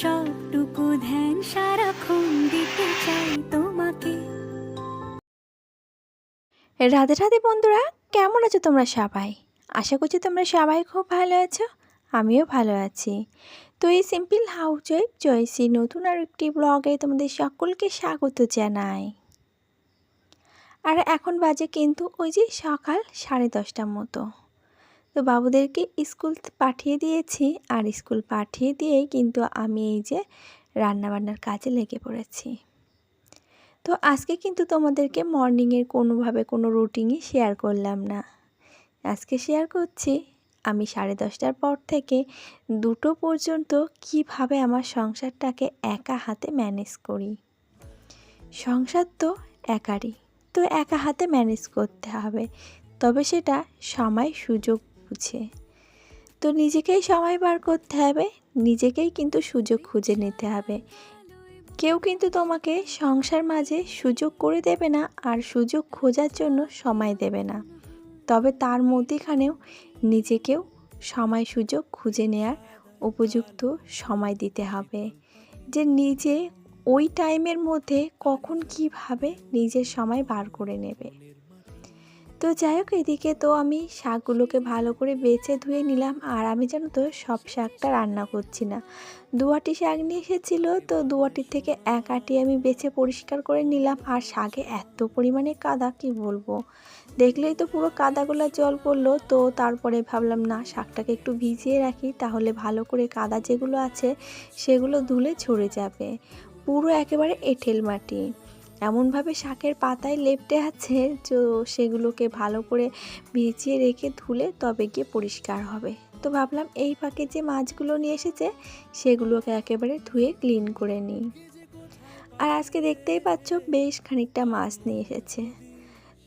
সবটুকু ধ্যান সারাক্ষণ দিতে চাই তোমাকে। রাধে রাধে বন্ধুরা, কেমন আছো তোমরা সবাই? আশা করছি তোমরা সবাই খুব ভালো আছো, আমিও ভালো আছি। তো এই সিম্পল হাউস ওয়াইফ জয়সী নতুন আর একটি ব্লগে তোমাদের সকলকে স্বাগত জানাই। আর এখন বাজে কিন্তু ওই যে সকাল সাড়ে দশটার মতো। তো বাবুদেরকে স্কুল পাঠিয়ে দিয়েছি। আর স্কুল পাঠিয়ে দিয়েই কিন্তু আমি এই যে রান্নাবান্নার কাজে লেগে পড়েছি। তো আজকে কিন্তু তোমাদেরকে মর্নিংয়ের কোনোভাবে কোনো রুটিনই শেয়ার করলাম না। আজকে শেয়ার করছি, আমি সাড়ে দশটার পর থেকে দুটো পর্যন্ত কীভাবে আমার সংসারটাকে একা হাতে ম্যানেজ করি। সংসার তো একারই, তো একা হাতে ম্যানেজ করতে হবে। তবে সেটা সময়, সুযোগ বুঝে। তো নিজেকেই সময় বার করতে হবে, নিজেকেই কিন্তু সুযোগ খুঁজে নিতে হবে। কেউ কিন্তু তোমাকে সংসার মাঝে সুযোগ করে দেবে না আর সুযোগ খোঁজার জন্য সময় দেবে না। তবে তার মধ্যেখানেও নিজেকেও সময় সুযোগ খুঁজে নেয়ার উপযুক্ত সময় দিতে হবে। যে নিজে ওই টাইমের মধ্যে কখন কীভাবে নিজের সময় বার করে নেবে। তো যাই হোক, এদিকে তো আমি শাকগুলোকে ভালো করে বেছে ধুয়ে নিলাম। আর আমি জানো তো, সব শাকটা রান্না করছি না। দুয়াটি শাক নিয়ে এসেছিল, তো দুয়াটির থেকে এক আটি আমি বেছে পরিষ্কার করে নিলাম। আর শাকে এত পরিমাণে কাদা, কি বলব? দেখলেই তো পুরো কাদাগুলো জল পড়ল। তো তারপরে ভাবলাম, না, শাকটাকে একটু ভিজিয়ে রাখি, তাহলে ভালো করে কাদা যেগুলো আছে, সেগুলো ধুলে ঝরে যাবে। পুরো একেবারে এঁঠেল মাটি। এমনভাবে শাকের পাতায় লেপটে আছে তো সেগুলোকে ভালো করে ভিজিয়ে রেখে ধুলে তবে গিয়ে পরিষ্কার হবে। তো ভাবলাম এই পাকে যে মাছগুলো নিয়ে এসেছে, সেগুলোকে একেবারে ধুয়ে ক্লিন করে নিই। আর আজকে দেখতেই পাচ্ছ বেশ খানিকটা মাছ নিয়ে এসেছে।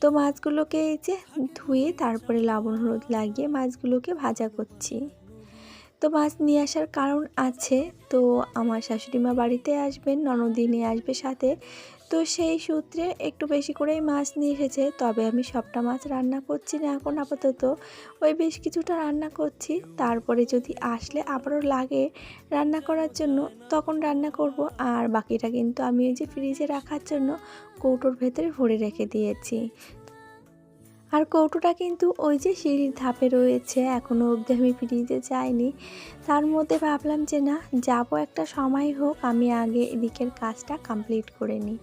তো মাছগুলোকে এই যে ধুয়ে তারপরে লবণ হলুদ লাগিয়ে মাছগুলোকে ভাজা করছি। তো মাছ নিয়ে আসার কারণ আছে। তো আমার শাশুড়ি মা বাড়িতে আসবেন ননদি নিয়ে আসবে সাথে। তো সেই সূত্রে একটু বেশি করেই মাছ নিয়ে এসেছে। তবে আমি সবটা মাছ রান্না করছি না এখন আপাতত। ওই বেশ কিছুটা রান্না করছি। তারপরে যদি আসলে আবারও লাগে রান্না করার জন্য, তখন রান্না করব। আর বাকিটা কিন্তু আমি ওই যে ফ্রিজে রাখার জন্য কৌটোর ভেতরে ভরে রেখে দিয়েছি। আর কৌটোটা কিন্তু ওই যে সিঁড়ির ধাপে রয়েছে এখনও অবধি আমি ফিরিয়ে যাইনি তার মধ্যে ভাবলাম যে না, যাব একটা সময় হোক, আমি আগে এদিকের কাজটা কমপ্লিট করে নিই।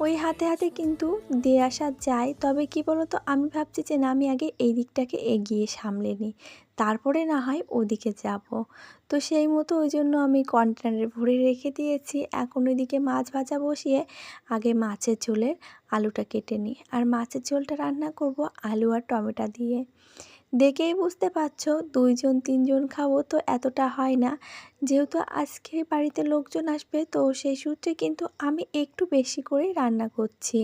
ওই হাতে হাতে কিন্তু দিয়ে আসা যায়। তবে কি বলতো, আমি ভাবছি যে না, আমি আগে এই দিকটাকে এগিয়ে সামলে নিই। তারপরে না হয় ওদিকে যাব। তো সেই মতো ওই জন্য আমি কন্টেনারে ভরে রেখে দিয়েছি। এখন ওইদিকে মাছ ভাজা বসিয়ে আগে মাছের ঝোলের আলুটা কেটে নিই। আর মাছের ঝোলটা রান্না করব আলু আর টমেটো দিয়ে। দেখেই বুঝতে পারছ, দুইজন, তিনজন খাব তো এতটা হয় না। যেহেতু আজকে বাড়িতে লোকজন আসবে, তো সেই সূত্রে কিন্তু আমি একটু বেশি করেই রান্না করছি।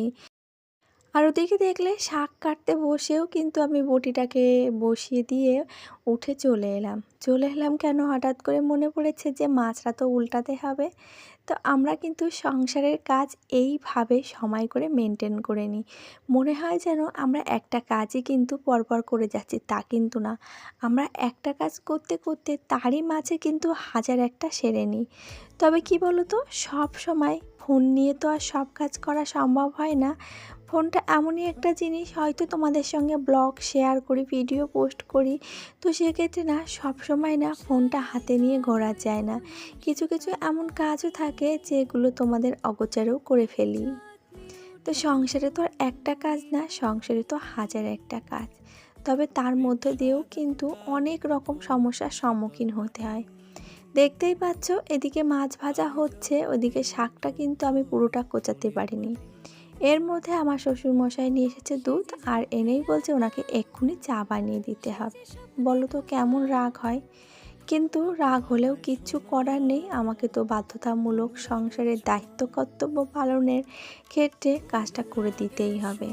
আর ওদিকে দেখলে শাক কাটতে বসেও কিন্তু আমি বটিটাকে বসিয়ে দিয়ে উঠে চলে এলাম। চলে এলাম কেন? হঠাৎ করে মনে পড়েছে যে মাছটা তো উল্টাতে হবে। তো আমরা কিন্তু সংসারের কাজ এইভাবে সময় করে মেনটেন করে নিই। মনে হয় যেন আমরা একটা কাজই কিন্তু পরপর করে যাচ্ছি, তা কিন্তু না। আমরা একটা কাজ করতে করতে তারই মাঝে কিন্তু হাজার একটা সেরে নিই। তবে কি বলো তো সব সময় ফোন নিয়ে তো আর সব কাজ করা সম্ভব হয় না। ফোনটা এমনই একটা জিনিস হয়তো তোমাদের সঙ্গে ব্লগ শেয়ার করি, ভিডিও পোস্ট করি। তো সেক্ষেত্রে না সব সময় না ফোনটা হাতে নিয়ে ঘোরা যায় না। কিছু কিছু এমন কাজও থাকে যেগুলো তোমাদের অগোচারেও করে ফেলি। তো সংসারে তো আর একটা কাজ না, সংসারে তো হাজার একটা কাজ। তবে তার মধ্যে দিয়েও কিন্তু অনেক রকম সমস্যার সম্মুখীন হতে হয়। দেখতেই পাচ্ছ, এদিকে মাছ ভাজা হচ্ছে, ওদিকে শাকটা কিন্তু আমি পুরোটা কোচাতে পারিনি। এর মধ্যে আমার শ্বশুর মশাই নিয়ে এসেছে দুধ আর এনেই বলছে ওনাকে এক্ষুনি চা বানিয়ে দিতে হবে। বলো তো কেমন রাগ হয়? কিন্তু রাগ হলেও কিচ্ছু করার নেই। আমাকে তো বাধ্যতামূলক সংসারের দায়িত্ব, কর্তব্য পালনের ক্ষেত্রে কাজটা করে দিতেই হবে।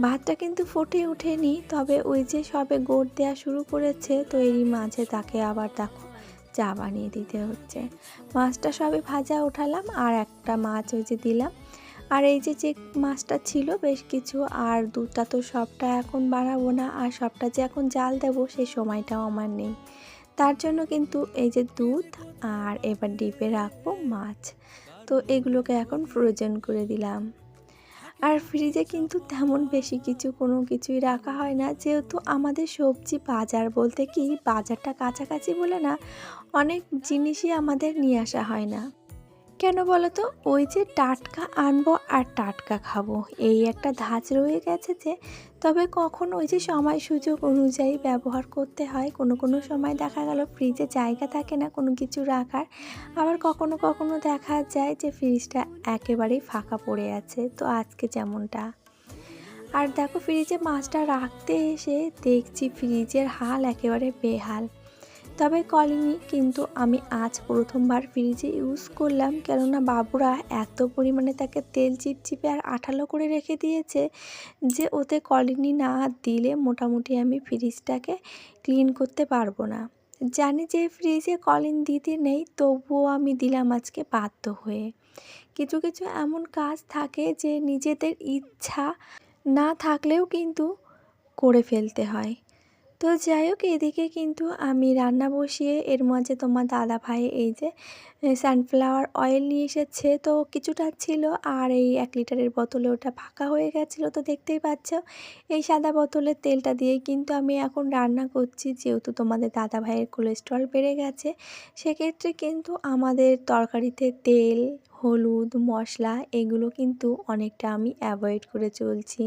ভাতটা কিন্তু ফুটে ওঠেনি, তবে ওই যে সবে গোড় দেওয়া শুরু করেছে, তো এরই মাঝে তাকে আবার দেখো, চা বানিয়ে দিতে হচ্ছে। মাছটা সবে ভাজা উঠালাম আর একটা মাছ ওই যে দিলাম। আর এই যে যে মাছটা ছিল বেশ কিছু, আর দুধটা তো সবটা এখন বাড়াবো না, আর সবটা যে এখন জাল দেবো সেই সময়টাও আমার নেই। তার জন্য কিন্তু এই যে দুধ আর এবার ডিপে রাখব মাছ। তো এগুলোকে এখন ফ্রোজেন করে দিলাম। আর ফ্রিজে কিন্তু তেমন বেশি কিছু, কোনো কিছুই রাখা হয় না। যেহেতু আমাদের সবজি বাজার বলতে কি, বাজারটা কাছাকাছি বলে না, অনেক জিনিসই আমাদের নিয়ে আসা হয় না। কেন বলো তো ওই যে টাটকা আনব আর টাটকা খাব। এই একটা ধাঁচ রয়ে গেছে যে, তবে কখন ওই যে সময় সুযোগ অনুযায়ী ব্যবহার করতে হয়, কোনো কোনো সময় দেখা গেল ফ্রিজে জায়গা থাকে না কোনো কিছু রাখার। আবার কখনো কখনো দেখা যায় যে ফ্রিজটা একেবারেই ফাঁকা পড়ে আছে। তো আজকে যেমনটা। আর দেখো ফ্রিজে মাছটা রাখতে এসে দেখছি ফ্রিজের হাল একেবারে বেহাল। তবে কলিনি কিন্তু আমি আজ প্রথমবার ফ্রিজে ইউজ করলাম, কেননা বাবুরা এত পরিমাণে তাকে তেল চিপচিপে আর আঠালো করে রেখে দিয়েছে যে ওতে কলিনি না দিলে মোটামুটি আমি ফ্রিজটাকে ক্লিন করতে পারব না। জানি যে ফ্রিজে কলিন দিতে নেই, তবুও আমি দিলাম আজকে বাধ্য হয়ে। কিছু কিছু এমন কাজ থাকে যে নিজেদের ইচ্ছা না থাকলেও কিন্তু করে ফেলতে হয়। তো যাই হোক, এদিকে কিন্তু আমি রান্না বসিয়ে এর মাঝে তোমার দাদা ভাই এই যে সানফ্লাওয়ার অয়েল নিয়ে এসেছে। তো কিছুটা ছিল আর এই এক লিটারের বোতলে ওটা ফাঁকা হয়ে গেছিল, তো দেখতেই পাচ্ছ। এই সাদা বোতলের তেলটা দিয়েই কিন্তু আমি এখন রান্না করছি, যেহেতু তোমাদের দাদা ভাইয়ের কোলেস্ট্রল বেড়ে গেছে। সেক্ষেত্রে কিন্তু আমাদের তরকারিতে তেল হলুদ, মশলা এগুলো কিন্তু অনেকটা আমি অ্যাভয়েড করে চলছি।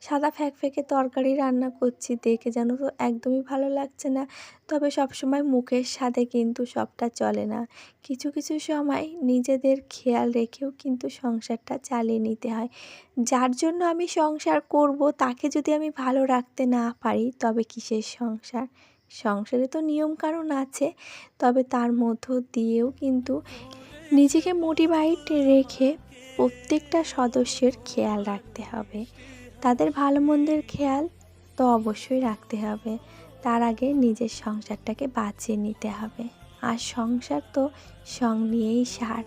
সাদা ফ্যাকফ্যাকে তরকারি রান্না করছি, দেখে যেন তো একদমই ভালো লাগছে না। তবে সবসময় মুখের স্বাদে কিন্তু সবটা চলে না। কিছু কিছু সময় নিজেদের খেয়াল রেখেও কিন্তু সংসারটা চালিয়ে নিতে হয়। যার জন্য আমি সংসার করব, তাকে যদি আমি ভালো রাখতে না পারি, তবে কিসের সংসার? সংসারে তো নিয়মকানুন আছে, তবে তার মধ্য দিয়েও কিন্তু নিজেকে মোটিভাইট রেখে প্রত্যেকটা সদস্যের খেয়াল রাখতে হবে। তাদের ভালো মন্দের খেয়াল তো অবশ্যই রাখতে হবে। তার আগে নিজের সংসারটাকে বাঁচিয়ে নিতে হবে। আর সংসার তো সং নিয়েই সার।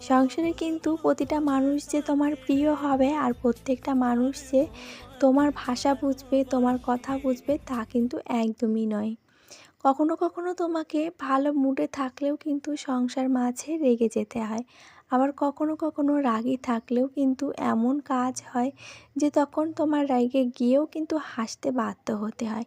সংসারে কিন্তু প্রতিটা মানুষ যে তোমার প্রিয় হবে আর প্রত্যেকটা মানুষ যে তোমার ভাষা বুঝবে, তোমার কথা বুঝবে তা কিন্তু একদমই নয়। কখনো কখনো তোমাকে ভালো মুডে থাকলেও কিন্তু সংসার মাঝে রেগে যেতে হয়। আবার কখনো কখনো রাগি থাকলেও কিন্তু এমন কাজ হয় যে তখন তোমার রাগে গিয়েও কিন্তু হাসতে বাধ্য হতে হয়।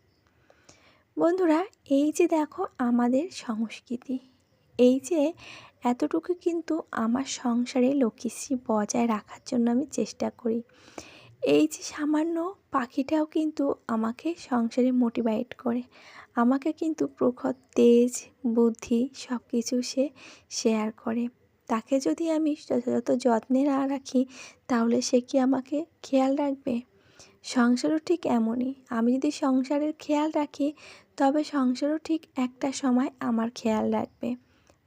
বন্ধুরা, এই যে দেখো আমাদের সংস্কৃতি, এই যে এতটুকু কিন্তু আমার সংসারে লক্ষ্মীশ্রী বজায় রাখার জন্য আমি চেষ্টা করি। এই যে সামান্য পাখিটাও কিন্তু আমাকে সংসারে মোটিভেট করে। আমাকে কিন্তু প্রখর তেজ, বুদ্ধি সব কিছু সে শেয়ার করে। তাকে যদি আমি যথাযথ যত্নে না রাখি, তাহলে সে কি আমাকে খেয়াল রাখবে? সংসারও ঠিক এমনই। আমি যদি সংসারের খেয়াল রাখি তবে সংসারও ঠিক একটা সময় আমার খেয়াল রাখবে।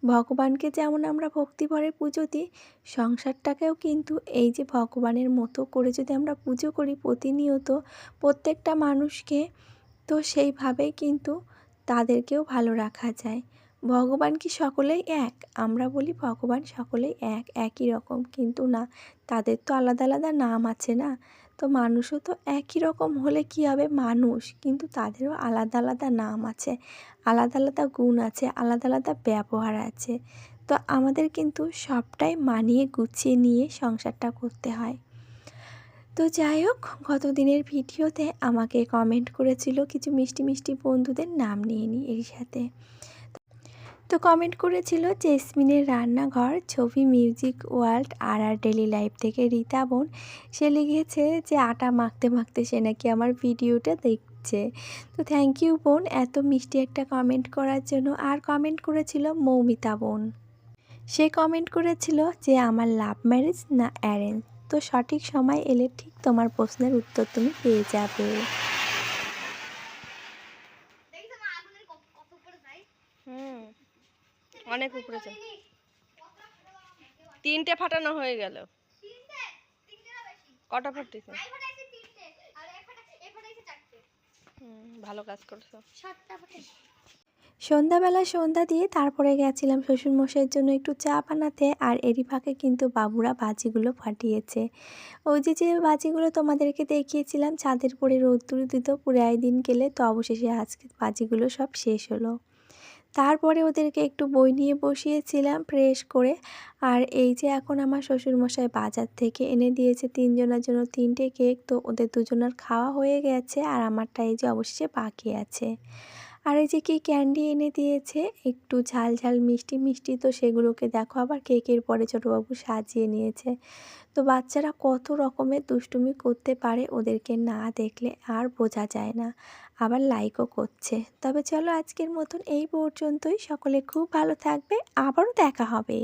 ভগবানকে যেমন আমরা ভক্তিভরে পুজো দিই, সংসারটাকেও কিন্তু এই যে ভগবানের মতো করে যদি আমরা পুজো করি প্রতিনিয়ত প্রত্যেকটা মানুষকে, তো সেইভাবেই কিন্তু তাদেরকেও ভালো রাখা যায়। ভগবান কি সকলেই এক? আমরা বলি ভগবান সকলেই এক, একই রকম। কিন্তু না, তাদের তো আলাদা আলাদা নাম আছে না। তো মানুষও তো একই রকম হলে কী হবে? মানুষ। কিন্তু তাদেরও আলাদা আলাদা নাম আছে, আলাদা আলাদা গুণ আছে, আলাদা আলাদা ব্যবহার আছে। তো আমাদের কিন্তু সবটাই মানিয়ে গুছিয়ে নিয়ে সংসারটা করতে হয়। তো যাই হোক গত দিনের ভিডিওতে আমাকে কমেন্ট করেছিল কিছু মিষ্টি মিষ্টি বন্ধুদের নাম নিয়ে নিই এর সাথে। তো কমেন্ট করেছিল জেসমিনের রান্নাঘর, ছবি মিউজিক ওয়ার্ল্ড আর আর ডেলি লাইফ থেকে রীতা বোন। সে লিখেছে যে, আটা মাখতে মাখতে সে নাকি আমার ভিডিওটা দেখছে। তো থ্যাংক ইউ বোন, এত মিষ্টি একটা কমেন্ট করার জন্য। আর কমেন্ট করেছিল মৌমিতা বোন। সে কমেন্ট করেছিল যে, আমার লাভ ম্যারেজ না অ্যারেঞ্জ তো সঠিক সময় এলে ঠিক তোমার প্রশ্নের উত্তর তুমি পেয়ে যাবে দেখছ মা আগুনের কত কত উপরে যায় হুম অনেক উপরে চল। তিনটে ফাটানো হয়ে গেল। কটা হুম, ভালো কাজ করছ। সন্ধ্যাবেলা সন্ধ্যা দিয়ে তারপরে গেছিলাম শ্বশুরমশাইয়ের জন্য একটু চা বানাতে আর এরই ফাঁকে কিন্তু বাবুরা বাজিগুলো ফাটিয়েছে। ওই যে যে বাজিগুলো তোমাদেরকে দেখিয়েছিলাম ছাদের পরে রোদ্দুর দিত পুরাই দিন গেলে তো অবশেষে আজকে বাজিগুলো সব শেষ হলো। তারপরে ওদেরকে একটু বই নিয়ে বসিয়েছিলাম ফ্রেশ করে। আর এই যে এখন আমার শ্বশুরমশাই বাজার থেকে এনে দিয়েছে তিনজনের জন্য তিনটে কেক, তো ওদের দুজনের খাওয়া হয়ে গেছে আর আমারটা এই যে অবশেষে বাকি আছে। আর এই যে কি ক্যান্ডি এনে দিয়েছে, একটু ঝাল ঝাল মিষ্টি মিষ্টি, তো সেগুলোকে দেখো আবার কেকের পরে ছোটোবাবু সাজিয়ে নিয়েছে। তো বাচ্চারা কত রকমের দুষ্টুমি করতে পারে ওদেরকে না দেখলে আর বোঝা যায় না। আবার লাইকও করছে। তবে চলো আজকের মতন এই পর্যন্তই। সকলে খুব ভালো থাকবে। আবারও দেখা হবে।